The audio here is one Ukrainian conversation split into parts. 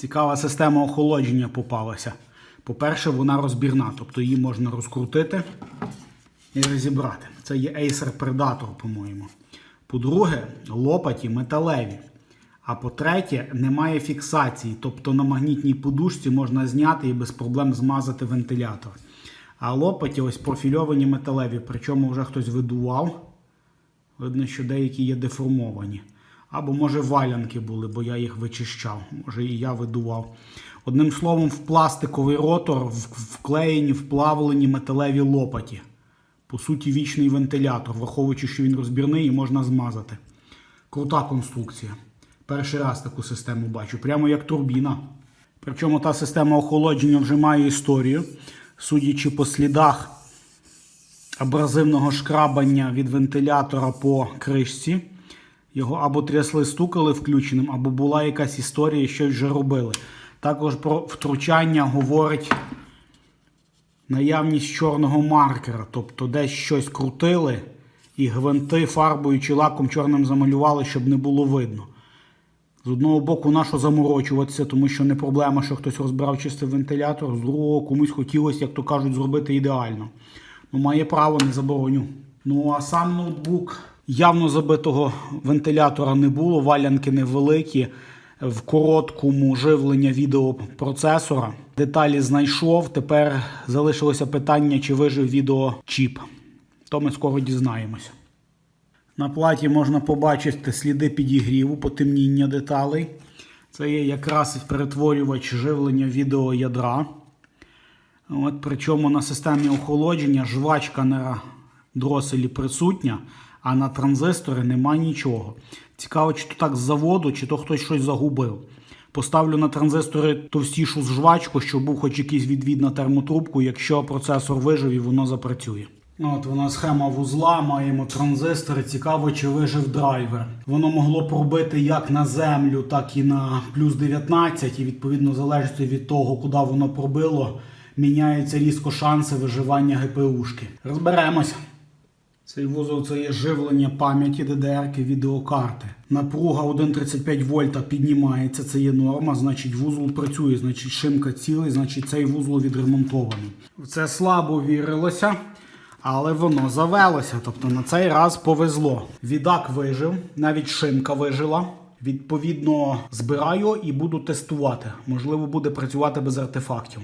Цікава система охолодження попалася. По-перше, вона розбірна, тобто її можна розкрутити і розібрати. Це є Acer Predator, по-моєму. По-друге, лопаті металеві. А по-третє, немає фіксації, тобто на магнітній подушці можна зняти і без проблем змазати вентилятор. А лопаті ось профільовані металеві, причому вже хтось видував. Видно, що деякі є деформовані. Або, може, валянки були, бо я їх вичищав. Може, і я видував. Одним словом, в пластиковий ротор вклеєні, вплавлені металеві лопаті. По суті, вічний вентилятор, враховуючи, що він розбірний і можна змазати. Крута конструкція. Перший раз таку систему бачу, прямо як турбіна. Причому та система охолодження вже має історію. Судячи по слідах абразивного шкрабання від вентилятора по кришці. Його або трясли, стукали включеним, або була якась історія, щось вже робили. Також про втручання говорить наявність чорного маркера, тобто десь щось крутили і гвинти фарбою чи лаком чорним замалювали, щоб не було видно. З одного боку, нащо заморочуватися, тому що не проблема, що хтось розбирав чистий вентилятор, з другого комусь хотілося, як то кажуть, зробити ідеально. Ну, має право, не забороню. Ну а сам ноутбук явно забитого вентилятора не було, валянки невеликі. В короткому живлення відеопроцесора. Деталі знайшов. Тепер залишилося питання, чи вижив відеочіп. То ми скоро дізнаємося. На платі можна побачити сліди підігріву, потемніння деталей. Це є якраз перетворювач живлення відеоядра. От, причому на системі охолодження жвачка на дроселі присутня, а на транзистори нема нічого. Цікаво, чи то так з заводу, чи то хтось щось загубив. Поставлю на транзистори товстішу жвачку, щоб був хоч якийсь відвід на термотрубку, якщо процесор вижив і воно запрацює. От вона схема вузла, маємо транзистори. Цікаво, чи вижив драйвер. Воно могло пробити як на землю, так і на плюс 19, і відповідно залежить від того, куди воно пробило, міняються різко шанси виживання ГПУшки. Розберемося. Цей вузол це є живлення пам'яті DDR відеокарти. Напруга 1,35 вольта піднімається, це є норма, значить вузол працює, значить шимка цілий, значить цей вузол відремонтований. В це слабо вірилося, але воно завелося. Тобто на цей раз повезло. Відак вижив, навіть шимка вижила. Відповідно, збираю і буду тестувати. Можливо, буде працювати без артефактів.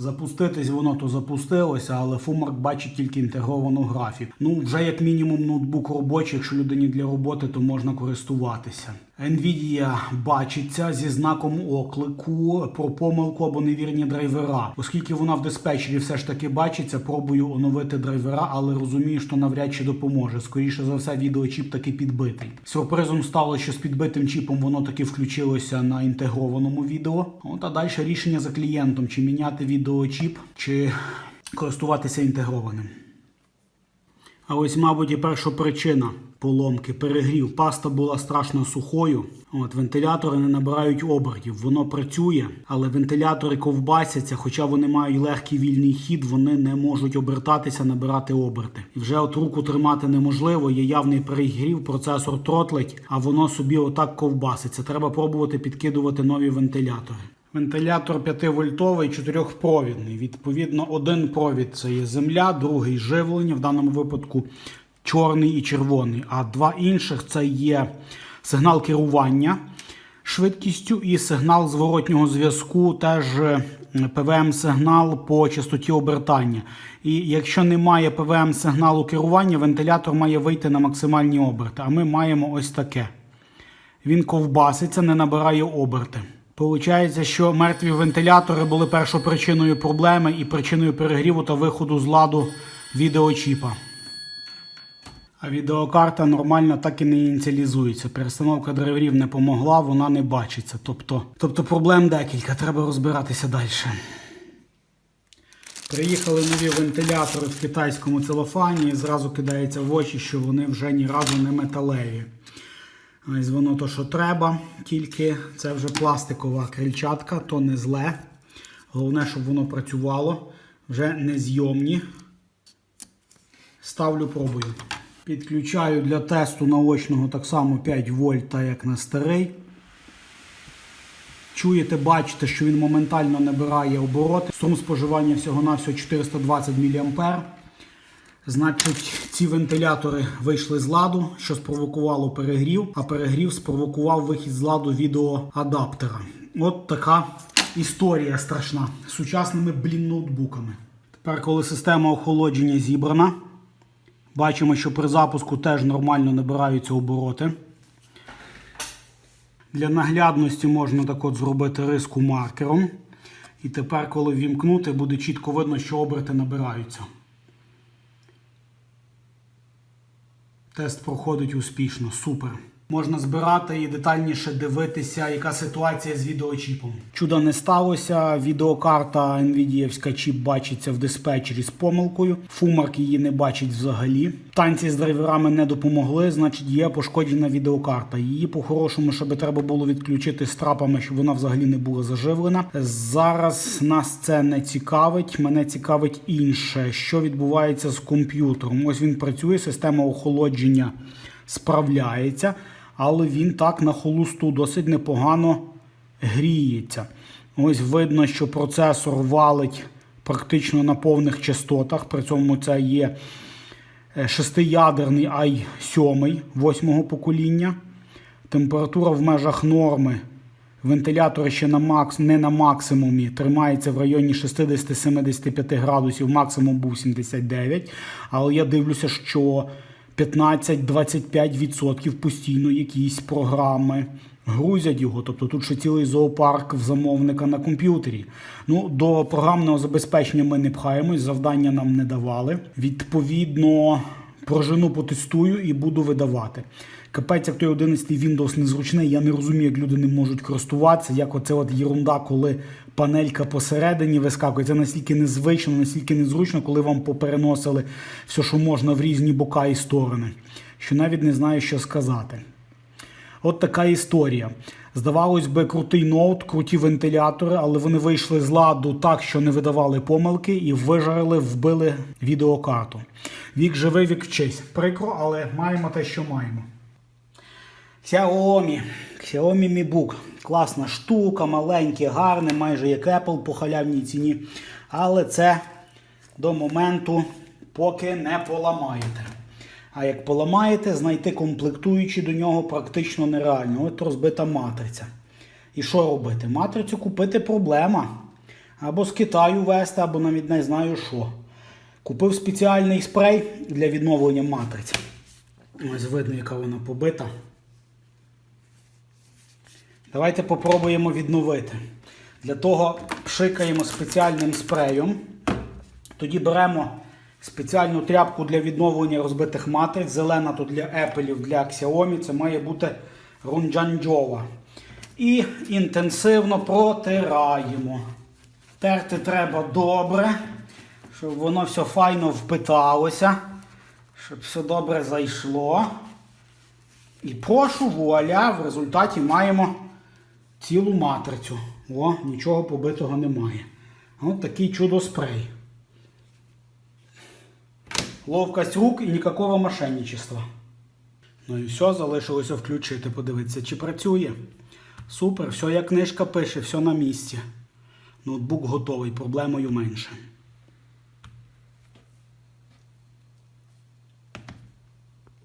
Запуститись воно то запустилося, але Фумарк бачить тільки інтегровану графіку. Ну, вже як мінімум ноутбук робочий, якщо людині для роботи, то можна користуватися. Nvidia бачиться зі знаком оклику про помилку або невірні драйвера. Оскільки вона в диспетчері все ж таки бачиться, пробую оновити драйвера, але розумію, що навряд чи допоможе. Скоріше за все, відеочіп таки підбитий. Сюрпризом стало, що з підбитим чіпом воно таки включилося на інтегрованому відео. От а далі рішення за клієнтом: чи міняти відеочіп, чи користуватися інтегрованим. А ось, мабуть, і перша причина поломки перегрів. Паста була страшно сухою. От вентилятори не набирають обертів. Воно працює, але вентилятори ковбасяться, хоча вони мають легкий вільний хід, вони не можуть обертатися, набирати оберти. І вже от руку тримати неможливо. Є явний перегрів, процесор тротлить, а воно собі отак ковбаситься. Треба пробувати підкидувати нові вентилятори. Вентилятор 5-вольтовий, 4-провідний. Відповідно, один провід це є земля, другий живлення, в даному випадку чорний і червоний. А два інших це є сигнал керування швидкістю і сигнал зворотнього зв'язку, теж ПВМ-сигнал по частоті обертання. І якщо немає ПВМ-сигналу керування, вентилятор має вийти на максимальні оберти. А ми маємо ось таке. Він ковбаситься, не набирає оберти. Получається, що мертві вентилятори були першопричиною проблеми і причиною перегріву та виходу з ладу відеочіпа. А відеокарта нормально так і не ініціалізується. Перестановка драйверів не помогла, вона не бачиться. Тобто, тобто проблем декілька, треба розбиратися далі. Приїхали нові вентилятори в китайському целофані і зразу кидається в очі, що вони вже ні разу не металеві. Ось воно то, що треба, тільки це вже пластикова крильчатка, то не зле. Головне, щоб воно працювало. Вже незйомні. Ставлю, пробую. Підключаю для тесту наочного так само 5 вольт, так як на старий. чуєте, бачите, що він моментально набирає обороти. Струм споживання всього-навсього 420 мА. Значить, ці вентилятори вийшли з ладу, що спровокувало перегрів, а перегрів спровокував вихід з ладу відеоадаптера. От така історія страшна з сучасними блін ноутбуками. Тепер, коли система охолодження зібрана, бачимо, що при запуску теж нормально набираються обороти. Для наглядності можна так от зробити риску маркером. І тепер, коли вімкнути, буде чітко видно, що оберти набираються. Тест проходить успішно, супер. Можна збирати і детальніше дивитися, яка ситуація з відеочіпом. Чуда не сталося. Відеокарта NVIDIA чіп бачиться в диспетчері з помилкою. Фумарк її не бачить взагалі. Танці з драйверами не допомогли, значить є пошкоджена відеокарта. Її по-хорошому ще би треба було відключити з трапами, щоб вона взагалі не була заживлена. Зараз нас це не цікавить. Мене цікавить інше, що відбувається з комп'ютером. Ось він працює, система охолодження справляється, але він так на холосту досить непогано гріється. Ось видно, що процесор валить практично на повних частотах. При цьому це є е, шестиядерний i7 восьмого покоління. Температура в межах норми. Вентилятор ще на макс, не на максимумі, тримається в районі 60-75 градусів, максимум був 79. Але я дивлюся, що 15-25% постійно якісь програми грузять його. Тобто тут ще цілий зоопарк в замовника на комп'ютері. Ну, до програмного забезпечення ми не пхаємось, завдання нам не давали. Відповідно, прожину потестую і буду видавати. Капець, як той 11 Windows незручний, я не розумію, як люди не можуть користуватися, як оце от єрунда, коли панелька посередині вискакує. Це настільки незвично, настільки незручно, коли вам попереносили все, що можна в різні бока і сторони, що навіть не знаю, що сказати. От така історія. Здавалось би, крутий ноут, круті вентилятори, але вони вийшли з ладу так, що не видавали помилки і вижарили, вбили відеокарту. Вік живий, вік вчись. Прикро, але маємо те, що маємо. Xiaomi. Xiaomi Mi Book. Класна штука, маленьке, гарне, майже як Apple по халявній ціні. Але це до моменту, поки не поламаєте. А як поламаєте, знайти комплектуючі до нього практично нереально. От розбита матриця. І що робити? Матрицю купити проблема. Або з Китаю вести, або навіть не знаю що. Купив спеціальний спрей для відновлення матриць. Ось видно, яка вона побита. Давайте попробуємо відновити. Для того пшикаємо спеціальним спреєм. Тоді беремо спеціальну тряпку для відновлення розбитих матриць. Зелена тут для Apple, для Xiaomi. Це має бути рунджанджова. І інтенсивно протираємо. Терти треба добре, щоб воно все файно впиталося, щоб все добре зайшло. І прошу, вуаля, в результаті маємо цілу матрицю. О, нічого побитого немає. Ось такий чудо-спрей. Ловкость рук і ніякого мошенничества. Ну і все, залишилося включити, подивитися, чи працює. Супер, все як книжка пише, все на місці. Ноутбук готовий, проблемою менше.